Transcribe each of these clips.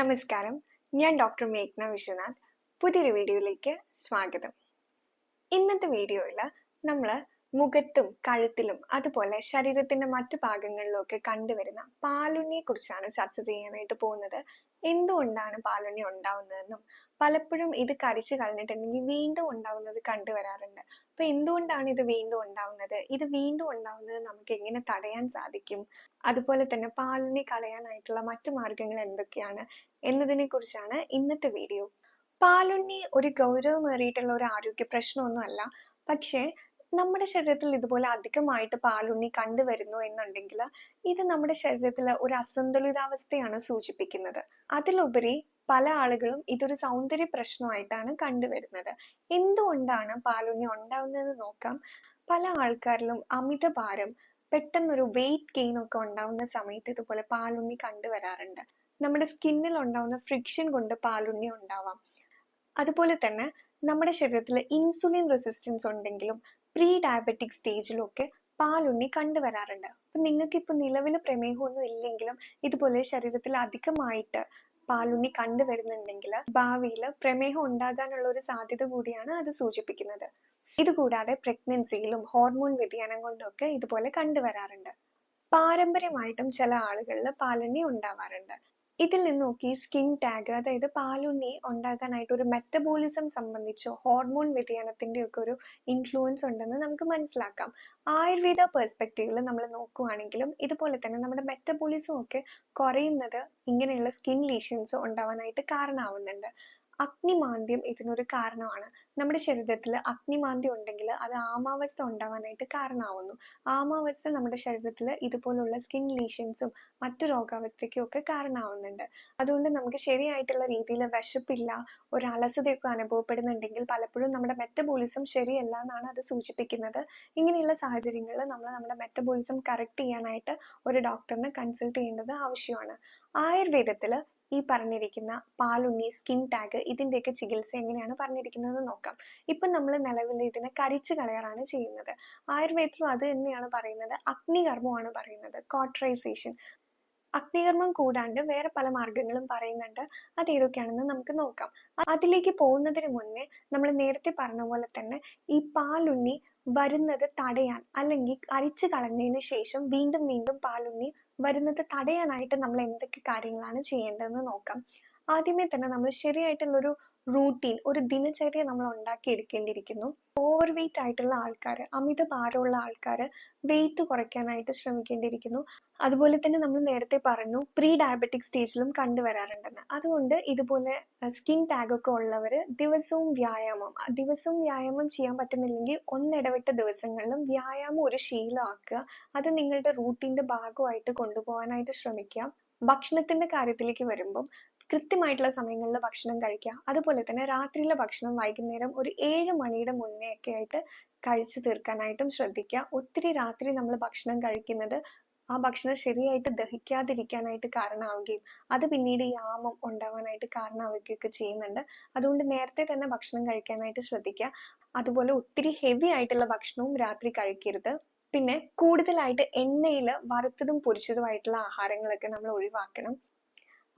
നമസ്കാരം. ഞാൻ ഡോക്ടർ മേഘ്ന വിശ്വനാഥ്. പുതിയൊരു വീഡിയോയിലേക്ക് സ്വാഗതം. ഇന്നത്തെ വീഡിയോയിൽ നമ്മൾ മുഖത്തും കഴുത്തിലും അതുപോലെ ശരീരത്തിന്റെ മറ്റു ഭാഗങ്ങളിലും ഒക്കെ കണ്ടുവരുന്ന പാലുണ്ണിയെ കുറിച്ചാണ് ചർച്ച ചെയ്യാനായിട്ട് പോകുന്നത്. എന്തുകൊണ്ടാണ് പാലുണ്ണി ഉണ്ടാവുന്നതെന്നും പലപ്പോഴും ഇത് കരിച്ചു കളഞ്ഞിട്ടുണ്ടെങ്കിൽ വീണ്ടും ഉണ്ടാവുന്നത് കണ്ടുവരാറുണ്ട്. അപ്പൊ എന്തുകൊണ്ടാണ് ഇത് വീണ്ടും ഉണ്ടാവുന്നത്? ഇത് വീണ്ടും ഉണ്ടാവുന്നത് നമുക്ക് എങ്ങനെ തടയാൻ സാധിക്കും? അതുപോലെ തന്നെ പാലുണ്ണി കളയാനായിട്ടുള്ള മറ്റു മാർഗങ്ങൾ എന്തൊക്കെയാണ്? എന്നതിനെ കുറിച്ചാണ് ഇന്നത്തെ വീഡിയോ പാലുണ്ണി ഒരു ഗൗരവമേറിയിട്ടുള്ള ഒരു ആരോഗ്യ പ്രശ്നമൊന്നുമല്ല പക്ഷേ നമ്മുടെ ശരീരത്തിൽ ഇതുപോലെ അധികമായിട്ട് പാലുണ്ണി കണ്ടുവരുന്നു എന്നുണ്ടെങ്കിൽ ഇത് നമ്മുടെ ശരീരത്തിൽ ഒരു അസന്തുലിതാവസ്ഥയാണ് സൂചിപ്പിക്കുന്നത്. അതിലുപരി പല ആളുകളും ഇതൊരു സൗന്ദര്യ പ്രശ്നമായിട്ടാണ് കണ്ടുവരുന്നത്. എന്തുകൊണ്ടാണ് പാലുണ്ണി ഉണ്ടാവുന്നത് നോക്കാം. പല ആൾക്കാരിലും അമിത ഭാരം പെട്ടെന്നൊരു വെയിറ്റ് ഗെയിൻ ഒക്കെ ഉണ്ടാവുന്ന സമയത്ത് ഇതുപോലെ പാലുണ്ണി കണ്ടുവരാറുണ്ട്. നമ്മുടെ സ്കിന്നിൽ ഉണ്ടാവുന്ന ഫ്രിക്ഷൻ കൊണ്ട് പാലുണ്ണി ഉണ്ടാവാം. അതുപോലെ തന്നെ നമ്മുടെ ശരീരത്തിൽ ഇൻസുലിൻ റെസിസ്റ്റൻസ് ഉണ്ടെങ്കിലും പ്രീ ഡയബറ്റിക് സ്റ്റേജിലൊക്കെ പാലുണ്ണി കണ്ടുവരാറുണ്ട്. അപ്പൊ നിങ്ങൾക്ക് ഇപ്പൊ നിലവിൽ പ്രമേഹമൊന്നും ഇല്ലെങ്കിലും ഇതുപോലെ ശരീരത്തിൽ അധികമായിട്ട് പാലുണ്ണി കണ്ടുവരുന്നുണ്ടെങ്കിൽ ഭാവിയിൽ പ്രമേഹം ഉണ്ടാകാനുള്ള ഒരു സാധ്യത കൂടിയാണ് അത് സൂചിപ്പിക്കുന്നത്. ഇതുകൂടാതെ പ്രഗ്നൻസിയിലും ഹോർമോൺ വ്യതിയാനം കൊണ്ടൊക്കെ ഇതുപോലെ കണ്ടുവരാറുണ്ട്. പാരമ്പര്യമായിട്ടും ചില ആളുകളിൽ പാലുണ്ണി ഉണ്ടാവാറുണ്ട്. ഇതിൽ നിന്ന് നോക്കി സ്കിൻ ടാഗ് അതായത് പാലുണ്ണി ഉണ്ടാകാനായിട്ട് ഒരു മെറ്റബോളിസം സംബന്ധിച്ചോ ഹോർമോൺ വ്യതിയാനത്തിന്റെ ഒക്കെ ഒരു ഇൻഫ്ലുവൻസ് ഉണ്ടെന്ന് നമുക്ക് മനസ്സിലാക്കാം. ആയുർവേദ പെർസ്പെക്റ്റീവിൽ നമ്മൾ നോക്കുകയാണെങ്കിലും ഇതുപോലെ തന്നെ നമ്മുടെ മെറ്റബോളിസം ഒക്കെ കുറയുന്നത് ഇങ്ങനെയുള്ള സ്കിൻ ലീഷൻസ് ഉണ്ടാവാനായിട്ട് കാരണമാവുന്നുണ്ട്. അഗ്നിമാന്ദ്യം ഇതിനൊരു കാരണമാണ്. നമ്മുടെ ശരീരത്തിൽ അഗ്നിമാന്ദ്യം ഉണ്ടെങ്കിൽ അത് ആമാവസ്ഥ ഉണ്ടാവാനായിട്ട് കാരണമാവുന്നു. ആമാവസ്ഥ നമ്മുടെ ശരീരത്തിൽ ഇതുപോലുള്ള സ്കിൻ ലീഷൻസും മറ്റു രോഗാവസ്ഥയ്ക്കും ഒക്കെ കാരണമാവുന്നുണ്ട്. അതുകൊണ്ട് നമുക്ക് ശരിയായിട്ടുള്ള രീതിയിൽ വിശപ്പില്ല ഒരു അലസതയൊക്കെ അനുഭവപ്പെടുന്നുണ്ടെങ്കിൽ പലപ്പോഴും നമ്മുടെ മെറ്റബോളിസം ശരിയല്ല എന്നാണ് അത് സൂചിപ്പിക്കുന്നത്. ഇങ്ങനെയുള്ള സാഹചര്യങ്ങളിൽ നമ്മൾ നമ്മുടെ മെറ്റബോളിസം കറക്റ്റ് ചെയ്യാനായിട്ട് ഒരു ഡോക്ടറിനെ കൺസൾട്ട് ചെയ്യേണ്ടത് ആവശ്യമാണ്. ആയുർവേദത്തിൽ ഈ പറഞ്ഞിരിക്കുന്ന പാലുണ്ണി സ്കിൻ ടാഗ് ഇതിന്റെയൊക്കെ ചികിത്സ എങ്ങനെയാണ് പറഞ്ഞിരിക്കുന്നത് നോക്കാം. ഇപ്പൊ നമ്മൾ നിലവിൽ ഇതിനെ കരിച്ചു കളയാറാണ് ചെയ്യുന്നത്. ആയുർവേദത്തിലും അത് തന്നെയാണ് പറയുന്നത്. അഗ്നികർമ്മമാണ് പറയുന്നത്. കോട്ടറൈസേഷൻ അഗ്നികർമ്മം കൂടാണ്ട് വേറെ പല മാർഗങ്ങളും പറയുന്നുണ്ട്. അത് ഏതൊക്കെയാണെന്ന് നമുക്ക് നോക്കാം. അതിലേക്ക് പോകുന്നതിന് മുന്നേ നമ്മൾ നേരത്തെ പറഞ്ഞ പോലെ തന്നെ ഈ പാലുണ്ണി വരുന്നത് തടയാൻ അല്ലെങ്കിൽ അരിച്ചു കളഞ്ഞതിന് ശേഷം വീണ്ടും വീണ്ടും പാലുണ്ണി വരുന്നത് തടയാനായിട്ട് നമ്മൾ എന്തൊക്കെ കാര്യങ്ങളാണ് ചെയ്യേണ്ടതെന്ന് നോക്കാം. ആദ്യമേ തന്നെ നമ്മൾ ശരിയായിട്ടുള്ള ഒരു റൂട്ടീൻ ഒരു ദിനചര്യ നമ്മൾ ഉണ്ടാക്കിയെടുക്കേണ്ടിയിരിക്കുന്നു. ഓവർ വെയിറ്റ് ആയിട്ടുള്ള ആൾക്കാർ അമിത ഭാരമുള്ള ആൾക്കാർ വെയിറ്റ് കുറയ്ക്കാനായിട്ട് ശ്രമിക്കേണ്ടിയിരിക്കുന്നു. അതുപോലെ തന്നെ നമ്മൾ നേരത്തെ പറഞ്ഞു പ്രീ ഡയബറ്റിക് സ്റ്റേജിലും കണ്ടുവരാറുണ്ടെന്ന്. അതുകൊണ്ട് ഇതുപോലെ സ്കിൻ ടാഗ് ഒക്കെ ഉള്ളവർ ദിവസവും വ്യായാമം ദിവസവും വ്യായാമം ചെയ്യാൻ പറ്റുന്നില്ലെങ്കിൽ ഒന്നിടവിട്ട ദിവസങ്ങളിലും വ്യായാമം ഒരു ശീലമാക്കുക. അത് നിങ്ങളുടെ റൂട്ടീന്റെ ഭാഗമായിട്ട് കൊണ്ടുപോകാനായിട്ട് ശ്രമിക്കുക ഭക്ഷണത്തിന്റെ കാര്യത്തിലേക്ക് വരുമ്പം കൃത്യമായിട്ടുള്ള സമയങ്ങളിൽ ഭക്ഷണം കഴിക്കുക. അതുപോലെ തന്നെ രാത്രിയിലെ ഭക്ഷണം വൈകുന്നേരം ഒരു ഏഴ് മണിയുടെ മുന്നേ ഒക്കെ ആയിട്ട് കഴിച്ചു തീർക്കാനായിട്ടും ശ്രദ്ധിക്കുക. ഒത്തിരി രാത്രി നമ്മൾ ഭക്ഷണം കഴിക്കുന്നത് ആ ഭക്ഷണം ശരിയായിട്ട് ദഹിക്കാതിരിക്കാനായിട്ട് കാരണമാവുകയും അത് പിന്നീട് ഈ ആമം ഉണ്ടാവാനായിട്ട് കാരണമാവുകയൊക്കെ ചെയ്യുന്നുണ്ട്. അതുകൊണ്ട് നേരത്തെ തന്നെ ഭക്ഷണം കഴിക്കാനായിട്ട് ശ്രദ്ധിക്കുക. അതുപോലെ ഒത്തിരി ഹെവി ആയിട്ടുള്ള ഭക്ഷണവും രാത്രി കഴിക്കരുത്. പിന്നെ കൂടുതലായിട്ട് എണ്ണയിൽ വറുത്തതും പൊരിച്ചതുമായിട്ടുള്ള ആഹാരങ്ങളൊക്കെ നമ്മൾ ഒഴിവാക്കണം.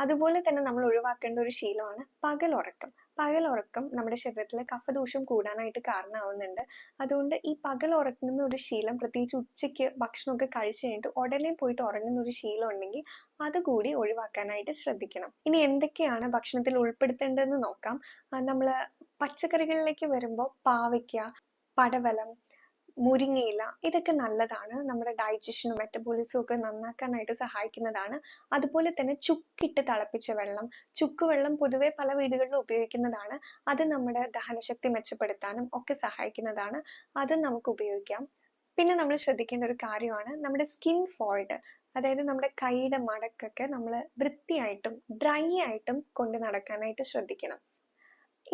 അതുപോലെ തന്നെ നമ്മൾ ഒഴിവാക്കേണ്ട ഒരു ശീലമാണ് പകലുറക്കം. പകലുറക്കം നമ്മുടെ ശരീരത്തിലെ കഫദോഷം കൂടാനായിട്ട് കാരണമാവുന്നുണ്ട്. അതുകൊണ്ട് ഈ പകലുറക്കുന്ന ഒരു ശീലം പ്രത്യേകിച്ച് ഉച്ചയ്ക്ക് ഭക്ഷണമൊക്കെ കഴിച്ചു കഴിഞ്ഞിട്ട് ഉടനെ പോയിട്ട് ഉറങ്ങുന്ന ഒരു ശീലം ഉണ്ടെങ്കിൽ അതുകൂടി ഒഴിവാക്കാനായിട്ട് ശ്രദ്ധിക്കണം. ഇനി എന്തൊക്കെയാണ് ഭക്ഷണത്തിൽ ഉൾപ്പെടുത്തേണ്ടതെന്ന് നോക്കാം. നമ്മൾ പച്ചക്കറികളിലേക്ക് വരുമ്പോൾ പാവയ്ക്ക പടവലം മുരിങ്ങയില ഇതൊക്കെ നല്ലതാണ്. നമ്മുടെ ഡൈജഷനും മെറ്റബോളിസും ഒക്കെ നന്നാക്കാനായിട്ട് സഹായിക്കുന്നതാണ്. അതുപോലെ തന്നെ ചുക്കിട്ട് തിളപ്പിച്ച വെള്ളം. ചുക്ക് വെള്ളം പൊതുവെ പല വീടുകളിലും ഉപയോഗിക്കുന്നതാണ്. അത് നമ്മുടെ ദഹനശക്തി മെച്ചപ്പെടുത്താനും ഒക്കെ സഹായിക്കുന്നതാണ്. അത് നമുക്ക് ഉപയോഗിക്കാം. പിന്നെ നമ്മൾ ശ്രദ്ധിക്കേണ്ട ഒരു കാര്യമാണ് നമ്മുടെ സ്കിൻ ഫോൾഡ് അതായത് നമ്മുടെ കൈയുടെ മടക്കൊക്കെ നമ്മൾ വൃത്തിയായിട്ടും ഡ്രൈ ആയിട്ടും കൊണ്ട് നടക്കാനായിട്ട് ശ്രദ്ധിക്കണം.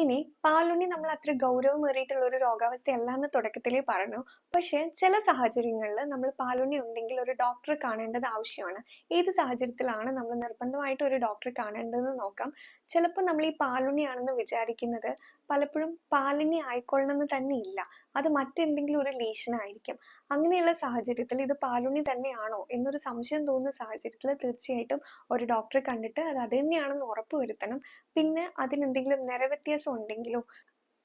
ഇനി പാലുണ്ണി നമ്മൾ അത്ര ഗൗരവമേറിയിട്ടുള്ള ഒരു രോഗാവസ്ഥയല്ല എന്ന് തുടക്കത്തിലേ പറഞ്ഞു. പക്ഷേ ചില സാഹചര്യങ്ങളിൽ നമ്മൾ പാലുണ്ണി ഉണ്ടെങ്കിൽ ഒരു ഡോക്ടറെ കാണേണ്ടത് ആവശ്യമാണ്. ഏത് സാഹചര്യത്തിലാണ് നമ്മൾ നിർബന്ധമായിട്ട് ഒരു ഡോക്ടറെ കാണേണ്ടതെന്ന് നോക്കാം. ചിലപ്പോൾ നമ്മൾ ഈ പാലുണ്ണിയാണെന്ന് വിചാരിക്കുന്നത് പലപ്പോഴും പാലിനി ആയിക്കൊള്ളണമെന്ന് തന്നെ ഇല്ല. അത് മറ്റെന്തെങ്കിലും ഒരു ലീഷൻ ആയിരിക്കും അങ്ങനെയുള്ള സാഹചര്യത്തിൽ ഇത് പാലുണ്ണി തന്നെയാണോ എന്നൊരു സംശയം തോന്നുന്ന സാഹചര്യത്തിൽ തീർച്ചയായിട്ടും ഒരു ഡോക്ടറെ കണ്ടിട്ട് അത് അത് തന്നെയാണെന്ന് ഉറപ്പ് വരുത്തണം. പിന്നെ അതിനെന്തെങ്കിലും നിറവ്യത്യാസം ഉണ്ടെങ്കിലോ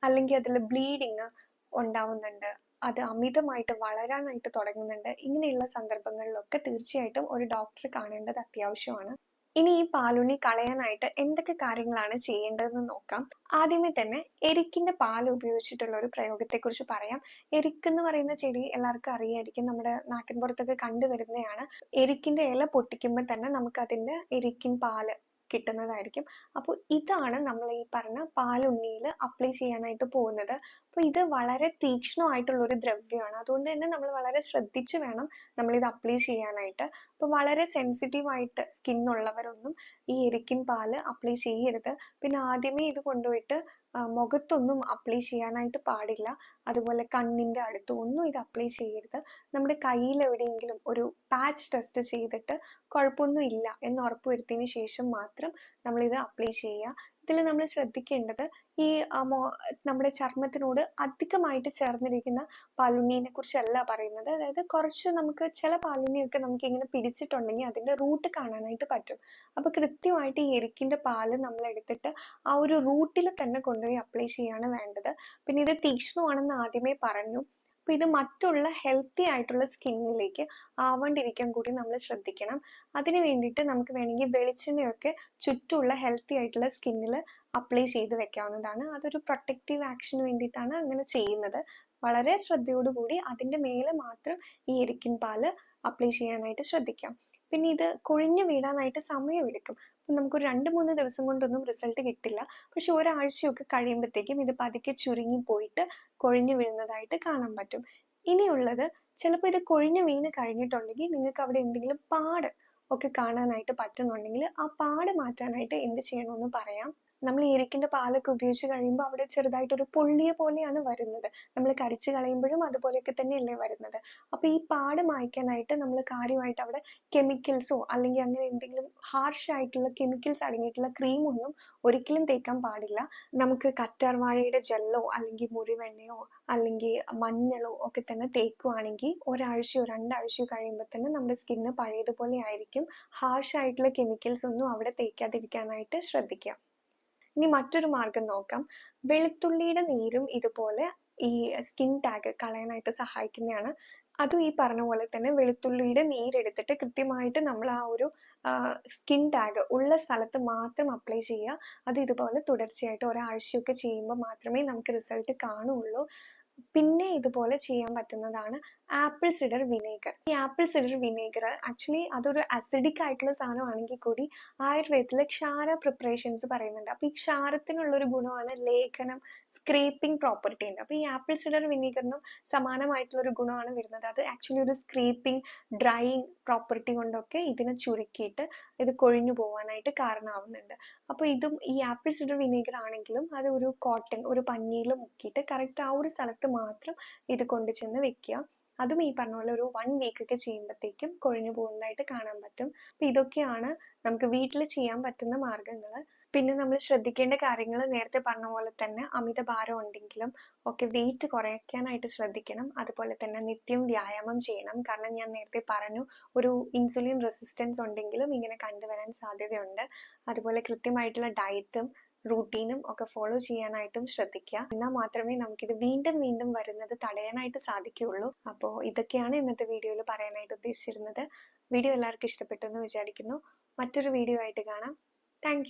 അല്ലെങ്കിൽ അതിൽ ബ്ലീഡിങ് ഉണ്ടാവുന്നുണ്ട് അത് അമിതമായിട്ട് വളരാനായിട്ട് തുടങ്ങുന്നുണ്ട് ഇങ്ങനെയുള്ള സന്ദർഭങ്ങളിലൊക്കെ തീർച്ചയായിട്ടും ഒരു ഡോക്ടറെ കാണേണ്ടത് അത്യാവശ്യമാണ്. ഇനി ഈ പാലുണ്ണി കളയാനായിട്ട് എന്തൊക്കെ കാര്യങ്ങളാണ് ചെയ്യേണ്ടതെന്ന് നോക്കാം. ആദ്യമേ തന്നെ എരിക്കിന്റെ പാൽ ഉപയോഗിച്ചിട്ടുള്ള ഒരു പ്രയോഗത്തെ കുറിച്ച് പറയാം. എരിക്ക് എന്ന് പറയുന്ന ചെടി എല്ലാവർക്കും അറിയായിരിക്കും. നമ്മുടെ നാട്ടിൻപുറത്തൊക്കെ കണ്ടുവരുന്നതാണ്. എരിക്കിന്റെ ഇല പൊട്ടിക്കുമ്പോൾ തന്നെ നമുക്ക് അതിന്റെ എരിക്കിൻ പാൽ കിട്ടുന്നതായിരിക്കും. അപ്പോൾ ഇതാണ് നമ്മൾ ഈ പറഞ്ഞ പാലുണ്ണിയിൽ അപ്ലൈ ചെയ്യാനായിട്ട് പോകുന്നത്. അപ്പോൾ ഇത് വളരെ തീക്ഷ്ണമായിട്ടുള്ള ഒരു ദ്രവ്യമാണ് അതുകൊണ്ട് തന്നെ നമ്മൾ വളരെ ശ്രദ്ധിച്ച് വേണം നമ്മൾ ഇത് അപ്ലൈ ചെയ്യാനായിട്ട്. അപ്പോൾ വളരെ സെൻസിറ്റീവ് ആയിട്ട് സ്കിൻ ഉള്ളവരൊന്നും ഈ എരിക്കിൻ പാൽ അപ്ലൈ ചെയ്യരുത്. പിന്നെ ആദ്യമേ ഇത് കൊണ്ടുപോയിട്ട് മുഖത്തൊന്നും അപ്ലൈ ചെയ്യാനായിട്ട് പാടില്ല. അതുപോലെ കണ്ണിന്റെ അടുത്ത് ഒന്നും ഇത് അപ്ലൈ ചെയ്യരുത്. നമ്മുടെ കയ്യിൽ എവിടെയെങ്കിലും ഒരു പാച്ച് ടെസ്റ്റ് ചെയ്തിട്ട് കുഴപ്പമൊന്നും ഇല്ല എന്ന് ഉറപ്പ് വരുത്തിയതിന് ശേഷം മാത്രം നമ്മൾ ഇത് അപ്ലൈ ചെയ്യുക. ഇതിൽ നമ്മൾ ശ്രദ്ധിക്കേണ്ടത് ഈ നമ്മുടെ ചർമ്മത്തിനോട് അധികമായിട്ട് ചേർന്നിരിക്കുന്ന പാലുണ്ണിനെ കുറിച്ചല്ല പറയുന്നത്. അതായത് കുറച്ച് നമുക്ക് ചില പാലുണ്ണിയൊക്കെ നമുക്ക് ഇങ്ങനെ പിടിച്ചിട്ടുണ്ടെങ്കിൽ അതിന്റെ റൂട്ട് കാണാനായിട്ട് പറ്റും. അപ്പൊ കൃത്യമായിട്ട് ഈ എരിക്കിന്റെ പാൽ നമ്മൾ എടുത്തിട്ട് ആ ഒരു റൂട്ടിൽ തന്നെ കൊണ്ടുപോയി അപ്ലൈ ചെയ്യാണ് വേണ്ടത്. പിന്നെ ഇത് തീക്ഷ്ണമാണെന്ന് ആദ്യമേ പറഞ്ഞു. അപ്പൊ ഇത് മറ്റുള്ള ഹെൽത്തി ആയിട്ടുള്ള സ്കിന്നിലേക്ക് ആവാണ്ടിരിക്കാൻ കൂടി നമ്മൾ ശ്രദ്ധിക്കണം. അതിന് വേണ്ടിയിട്ട് നമുക്ക് വേണമെങ്കിൽ വെളിച്ചെണ്ണയൊക്കെ ചുറ്റുമുള്ള ഹെൽത്തി ആയിട്ടുള്ള സ്കിന്നിൽ അപ്ലൈ ചെയ്ത് വെക്കാവുന്നതാണ്. അതൊരു പ്രൊട്ടക്റ്റീവ് ആക്ഷന് വേണ്ടിയിട്ടാണ് അങ്ങനെ ചെയ്യുന്നത്. വളരെ ശ്രദ്ധയോടുകൂടി അതിന്റെ മേലെ മാത്രം ഈ എരിക്കിൻ പാൽ അപ്ലൈ ചെയ്യാനായിട്ട് ശ്രദ്ധിക്കാം. പിന്നെ ഇത് കൊഴിഞ്ഞു വീഴാനായിട്ട് സമയമെടുക്കും. അപ്പം നമുക്കൊരു രണ്ട് മൂന്ന് ദിവസം കൊണ്ടൊന്നും റിസൾട്ട് കിട്ടില്ല. പക്ഷെ ഒരാഴ്ചയൊക്കെ കഴിയുമ്പോഴത്തേക്കും ഇത് പതുക്കെ ചുരുങ്ങി പോയിട്ട് കൊഴിഞ്ഞു വീഴുന്നതായിട്ട് കാണാൻ പറ്റും. ഇനിയുള്ളത് ചിലപ്പോൾ ഇത് കൊഴിഞ്ഞു വീണ് കഴിഞ്ഞിട്ടുണ്ടെങ്കിൽ നിങ്ങൾക്ക് അവിടെ എന്തെങ്കിലും പാട് ഒക്കെ കാണാനായിട്ട് പറ്റുന്നുണ്ടെങ്കിൽ ആ പാട് മാറ്റാനായിട്ട് എന്ത് ചെയ്യണമെന്ന് പറയാം. നമ്മൾ എരിക്കിന്റെ പാലൊക്കെ ഉപയോഗിച്ച് കഴിയുമ്പോൾ അവിടെ ചെറുതായിട്ടൊരു പൊള്ളിയ പോലെയാണ് വരുന്നത്. നമ്മൾ കരിച്ച് കളയുമ്പോഴും അതുപോലെയൊക്കെ തന്നെയല്ലേ വരുന്നത്. അപ്പോൾ ഈ പാട് മായ്ക്കാനായിട്ട് നമ്മൾ കാര്യമായിട്ട് അവിടെ കെമിക്കൽസോ അല്ലെങ്കിൽ അങ്ങനെ എന്തെങ്കിലും ഹാർഷ് ആയിട്ടുള്ള കെമിക്കൽസ് അടങ്ങിയിട്ടുള്ള ക്രീമൊന്നും ഒരിക്കലും തേക്കാൻ പാടില്ല. നമുക്ക് കറ്റാർ വാഴയുടെ ജെല്ലോ അല്ലെങ്കിൽ മുറിവെണ്ണയോ അല്ലെങ്കിൽ മഞ്ഞളോ ഒക്കെ തന്നെ തേക്കുവാണെങ്കിൽ ഒരാഴ്ചയോ രണ്ടാഴ്ചയോ കഴിയുമ്പോൾ തന്നെ നമ്മുടെ സ്കിന്ന് പഴയതുപോലെ ആയിരിക്കും. ഹാർഷ് ആയിട്ടുള്ള കെമിക്കൽസ് ഒന്നും അവിടെ തേക്കാതിരിക്കാനായിട്ട് ശ്രദ്ധിക്കാം. ഇനി മറ്റൊരു മാർഗം നോക്കാം. വെളുത്തുള്ളിയുടെ നീരും ഇതുപോലെ ഈ സ്കിൻ ടാഗ് കളയാനായിട്ട് സഹായിക്കുന്നതാണ്. അതും ഈ പറഞ്ഞ പോലെ തന്നെ വെളുത്തുള്ളിയുടെ നീരെടുത്തിട്ട് കൃത്യമായിട്ട് നമ്മൾ ആ ഒരു സ്കിൻ ടാഗ് ഉള്ള സ്ഥലത്ത് മാത്രം അപ്ലൈ ചെയ്യുക. അത് ഇതുപോലെ തുടർച്ചയായിട്ട് ഒരാഴ്ചയൊക്കെ ചെയ്യുമ്പോൾ മാത്രമേ നമുക്ക് റിസൾട്ട് കാണുള്ളൂ പിന്നെ ഇതുപോലെ ചെയ്യാൻ പറ്റുന്നതാണ് ആപ്പിൾ സിഡർ വിനേഗർ. ഈ ആപ്പിൾ സിഡർ വിനേഗർ ആക്ച്വലി അതൊരു അസിഡിക് ആയിട്ടുള്ള സാധനമാണെങ്കിൽ കൂടി ആയുർവേദത്തിൽ ക്ഷാര പ്രിപ്പറേഷൻസ് പറയുന്നുണ്ട്. അപ്പോൾ ഈ ക്ഷാരത്തിനുള്ള ഒരു ഗുണമാണ് ലേഖനം സ്ക്രേപ്പിംഗ് പ്രോപ്പർട്ടി ഉണ്ട് അപ്പോൾ ഈ ആപ്പിൾ സിഡർ വിനേഗറിനും സമാനമായിട്ടുള്ള ഒരു ഗുണമാണ് വരുന്നത്. അത് ആക്ച്വലി ഒരു സ്ക്രേപ്പിംഗ് ഡ്രൈയിങ് പ്രോപ്പർട്ടി കൊണ്ടൊക്കെ ഇതിനെ ചുരുക്കിയിട്ട് ഇത് കൊഴിഞ്ഞു പോകാനായിട്ട് കാരണമാവുന്നുണ്ട് അപ്പോൾ ഇതും ഈ ആപ്പിൾ സിഡർ വിനേഗർ ആണെങ്കിലും അത് ഒരു കോട്ടൺ ഒരു പഞ്ഞിയിൽ മുക്കിയിട്ട് കറക്റ്റ് ആ ഒരു സ്ഥലത്ത് മാത്രം ഇത് കൊണ്ടുചെന്ന് വെക്കുക. അതും ഈ പറഞ്ഞ പോലെ ഒരു വൺ വീക്ക് ഒക്കെ ചെയ്യുമ്പോഴത്തേക്കും കൊഴിഞ്ഞു പോകുന്നതായിട്ട് കാണാൻ പറ്റും. അപ്പൊ ഇതൊക്കെയാണ് നമുക്ക് വീട്ടിൽ ചെയ്യാൻ പറ്റുന്ന മാർഗങ്ങൾ പിന്നെ നമ്മൾ ശ്രദ്ധിക്കേണ്ട കാര്യങ്ങൾ നേരത്തെ പറഞ്ഞ പോലെ തന്നെ അമിത ഭാരം ഉണ്ടെങ്കിലും ഒക്കെ വെയിറ്റ് കുറയ്ക്കാനായിട്ട് ശ്രദ്ധിക്കണം. അതുപോലെ തന്നെ നിത്യം വ്യായാമം ചെയ്യണം. കാരണം ഞാൻ നേരത്തെ പറഞ്ഞു ഒരു ഇൻസുലിൻ റെസിസ്റ്റൻസ് ഉണ്ടെങ്കിലും ഇങ്ങനെ കണ്ടുവരാൻ സാധ്യതയുണ്ട്. അതുപോലെ കൃത്യമായിട്ടുള്ള ഡയറ്റും റൂട്ടീനും ഒക്കെ ഫോളോ ചെയ്യാനായിട്ടും ശ്രദ്ധിക്കുക. എന്നാൽ മാത്രമേ നമുക്കിത് വീണ്ടും വീണ്ടും വരുന്നത് തടയാനായിട്ട് സാധിക്കുകയുള്ളൂ. അപ്പോൾ ഇതൊക്കെയാണ് ഇന്നത്തെ വീഡിയോയിൽ പറയാനായിട്ട് ഉദ്ദേശിച്ചിരുന്നത്. വീഡിയോ എല്ലാവർക്കും ഇഷ്ടപ്പെട്ടു എന്ന് വിചാരിക്കുന്നു. മറ്റൊരു വീഡിയോ ആയിട്ട് കാണാം. താങ്ക്